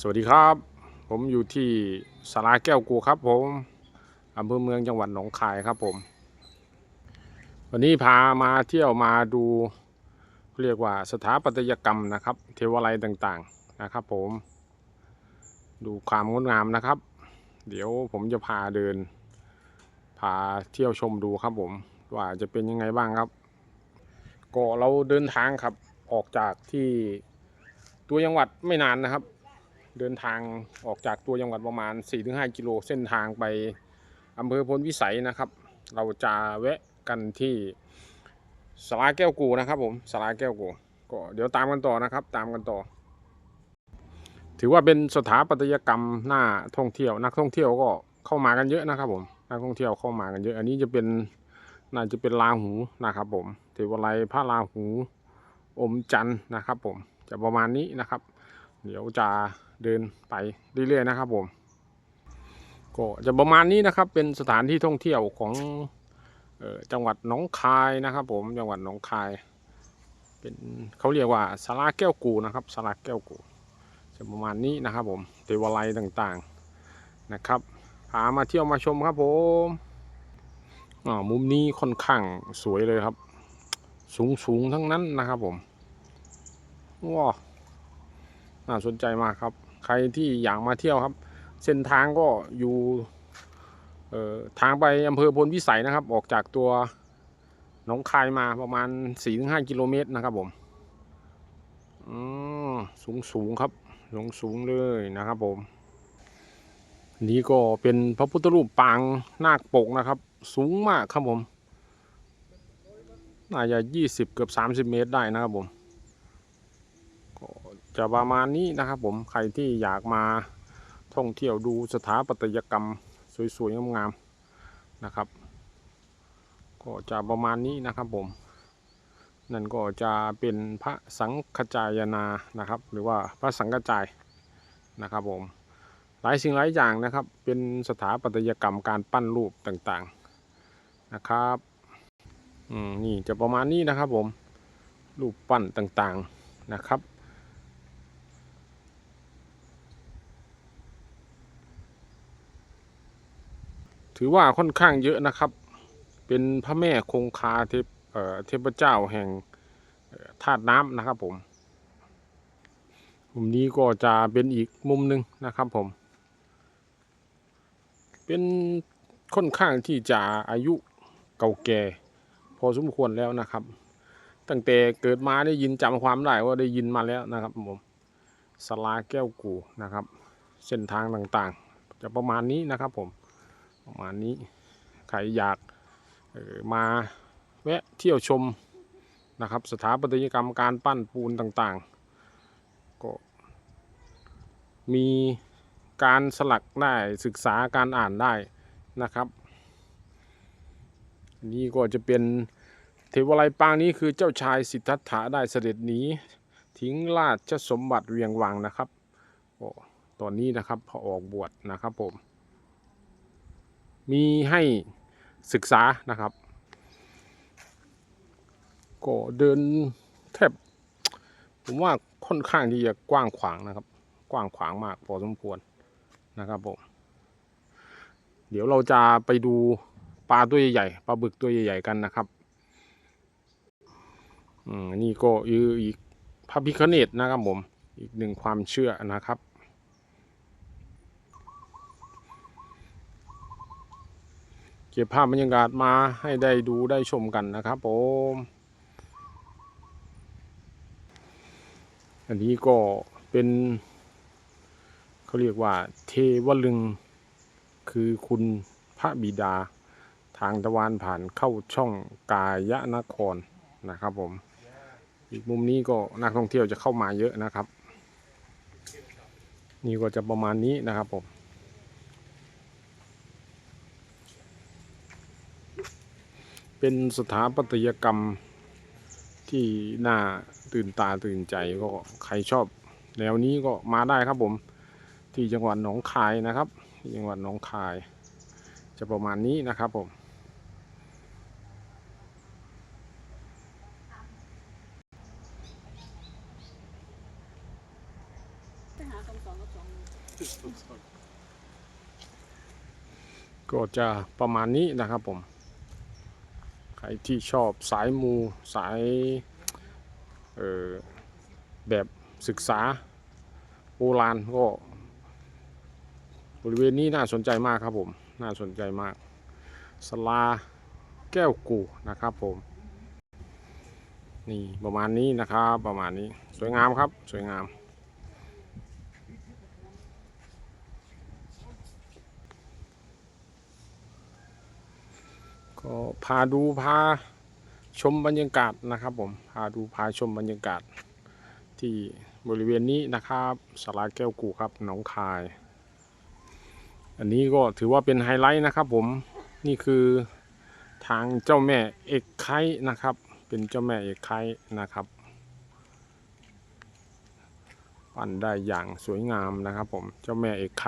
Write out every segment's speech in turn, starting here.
สวัสดีครับ ผมอยู่ที่สาราแก้วกูครับ ผมอำเภอเมืองจังหวัดหนองคายครับผม วันนี้พามาเที่ยวมาดูเรียกว่าสถาปัตยกรรมนะครับ เทวาลัยต่างๆนะครับ ผม ดูความงดงามนะครับ เดี๋ยวผมจะพาเดิน พาเที่ยวชมดูครับผม ว่าจะเป็นยังไงบ้างครับก็เราเดินทางครับออกจากที่ตัวจังหวัดไม่นานนะครับ เดินทางออกจากตัวจังหวัดประมาณ 4-5 กิโลเส้นทางไปอำเภอพลวิสัยนะครับ เราจะแวะกันที่สาราแก้วกูนะครับ ผมสาราแก้วกูก็เดี๋ยวตามกันต่อนะครับ ตามกันต่อ ถือว่าเป็นสถาปัตยกรรมหน้าท่องเที่ยว นักท่องเที่ยวก็เข้ามากันเยอะนะครับ ผมนักท่องเที่ยวเข้ามากันเยอะ อันนี้จะเป็นน่าจะเป็นลาหูนะครับ ผมเทวไลยพระลาหูอมจันนะครับ ผมจะประมาณนี้นะครับ เดี๋ยวจะ เดินไปเรื่อยๆนะครับผมก็จะประมาณนี้นะครับเป็นสถานที่ท่องเที่ยวของออจังหวัดหนองคายนะครับผมจังหวัดหนองคาย เป็นเขาเรียกว่าสาราแก้วกูนะครับสาราแก้วกูจะประมาณนี้นะครับผมเทวาลัยต่างๆนะครับพามาเที่ยวมาชมครับผมอ่ามุมนี้ค่อนข้างสวยเลยครับ สูงสูงๆทั้งนั้นนะครับผมว้าวน่าสนใจมากครับ ใครที่อยากมาเที่ยวครับ เส้นทางก็อยู่ทางไปอำเภอพลวิสัยนะครับ ออกจากตัวหนองคายมาประมาณ 4-5 กิโลเมตรนะครับผมอสูงสูงครับสูงสูงเลยนะครับผม นี่ก็เป็นพระพุทธรูปปางนาคปกนะครับ สูงมากครับผม น่าจะ 20 เกือบ 30 เมตรได้นะครับผม จะประมาณนี้นะครับผมใครที่อยากมาท่องเที่ยวดูสถาปัตยกรรมสวยๆงามๆนะครับ ก็จะประมาณนี้นะครับผม นั่นก็จะเป็นพระสังฆจายนานะครับ หรือว่าพระสังฆจายนะครับผมหลายสิ่งหลายอย่างนะครับเป็นสถาปัตยกรรมการปั้นรูปต่างๆนะครับอืมนี่จะประมาณนี้นะครับผมรูปปั้นต่างๆนะครับ ถือว่าค่อนข้างเยอะนะครับ เป็นพระแม่คงคาเทพเเทพเจ้าแห่งธาตุน้ำนะครับผมมุมนี้ก็จะเป็นอีกมุมหนึ่งนะครับผม เป็นค่อนข้างที่จะอายุเก่าแก่ พอสมควรแล้วนะครับ ตั้งแต่เกิดมาได้ยินจำความได้ว่าได้ยินมาแล้วนะครับผมสลาแก้วกูนะครับ เส้นทางต่างๆ จะประมาณนี้นะครับผม ประมาณนี้ใครอยากมาแวะเที่ยวชมนะครับ สถาปัตยกรรมการปั้นปูนต่างๆ ก็มีการสลักได้ศึกษาการอ่านได้นะครับ นี่ก็จะเป็นเทวาลัยปางนี้คือเจ้าชายสิทธัตถะได้เสด็จหนีทิ้งราชสมบัติเวียงวังนะครับตอนนี้นะครับพอออกบวชนะครับผม มีให้ศึกษานะครับ ก็เดินแทบผมว่าค่อนข้างที่จะกว้างขวางนะครับ กว้างขวางมากพอสมควรนะครับผมเดี๋ยวเราจะไปดูปลาตัวใหญ่ๆปลาบึกตัวใหญ่ๆกันนะครับอืมอันนี่ก็อีกอีกพระพิคเนตนะครับผมอีกหนึ่งความเชื่อนะครับ เก็บภาพบรรยากาศมาให้ได้ดูได้ชมกันนะครับผมอันนี้ก็เป็นเขาเรียกว่าเทวลึง คือคุณพระบิดาทางตะวันผ่านเข้าช่องกายนครนะครับผม อีกมุมนี้ก็นักท่องเที่ยวจะเข้ามาเยอะนะครับ นี่ก็จะประมาณนี้นะครับผม เป็นสถาปัตยกรรมที่น่าตื่นตาตื่นใจก็ใครชอบแนวนี้ก็มาได้ครับผม ที่จังหวัดหนองคายนะครับจังหวัดหนองคาย จะประมาณนี้นะครับผมก็จะประมาณนี้นะครับผม รที่ชอบสายมูสายแบบศึกษาโบราณก็บริเวณนี้น่าสนใจมากครับผม น่าสนใจมากสลาแก้วกูนะครับผม นี่ประมาณนี้นะครับประมาณนี้สวยงามครับสวยงาม ก็พาดูพาชมบรรยากาศนะครับผมพาดูพาชมบรรยากาศที่บริเวณนี้นะครับสาราแก้วกูครับหนองคาย อันนี้ก็ถือว่าเป็นไฮไลท์นะครับผมนี่คือทางเจ้าแม่เอกไคนะครับ เป็นเจ้าแม่เอกไคนะครับปั้นได้อย่างสวยงามนะครับผมเจ้าแม่เอกไค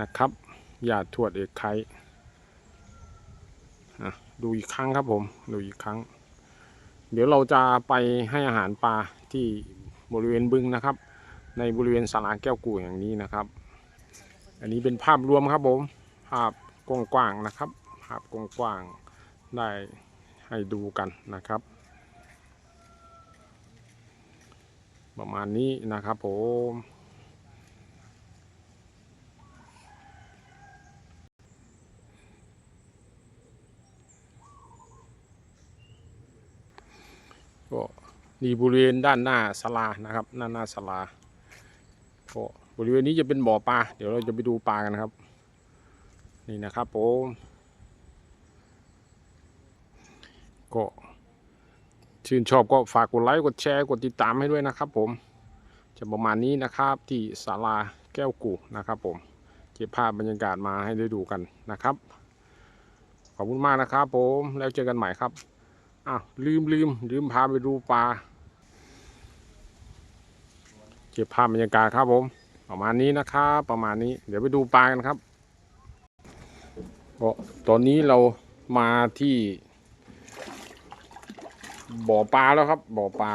นะครับญาติทวดเอกไค ดูอีกครั้งครับผม ดูอีกครั้ง เดี๋ยวเราจะไปให้อาหารปลาที่บริเวณบึงนะครับ ในบริเวณสาราแก้วกูอย่างนี้นะครับ อันนี้เป็นภาพรวมครับผม ภาพกว้างๆนะครับ ภาพกว้างๆได้ให้ดูกันนะครับ ประมาณนี้นะครับผม ก็นี่บริเวณด้านหน้าศาลานะครับหน้าหน้าศาลาก็บริเวณนี้จะเป็นบ่อปลาเดี๋ยวเราจะไปดูปลากันนะครับ นี่นะครับผมก็ชื่นชอบก็ฝากกดไลค์กดแชร์กดติดตามให้ด้วยนะครับ ผมจะประมาณนี้นะครับที่ศาลาแก้วกูนะครับ ผมเก็บภาพบรรยากาศมาให้ได้ดูกันนะครับ ขอบคุณมากนะครับ ผมแล้วเจอกันใหม่ครับ อ้าวลืมลืมลืมพาไปดูปลาเก็บภาพบรรยากาศครับผม ประมาณนี้นะครับประมาณนี้ เดี๋ยวไปดูปลากันครับก็ตอนนี้เรามาที่บ่อปลาแล้วครับ บ่อปลา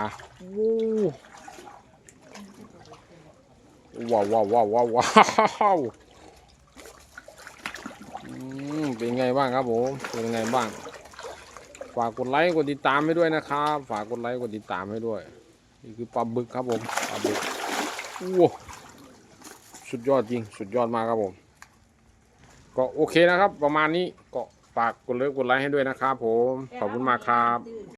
ว้าวว้าวว้าวว้าวว้าวเป็นไงบ้างครับผมเป็นไงบ้าง ฝากกดไลค์กดติดตามให้ด้วยนะครับฝากกดไลค์กดติดตามให้ด้วย นี่คือปลาบึกครับผมปลาบึกโอ้สุดยอดจริง สุดยอดมากครับผม ก็โอเคนะครับ ประมาณนี้ก็ฝากกดไลค์กดไลค์ให้ด้วยนะครับผมขอบคุณมากครับ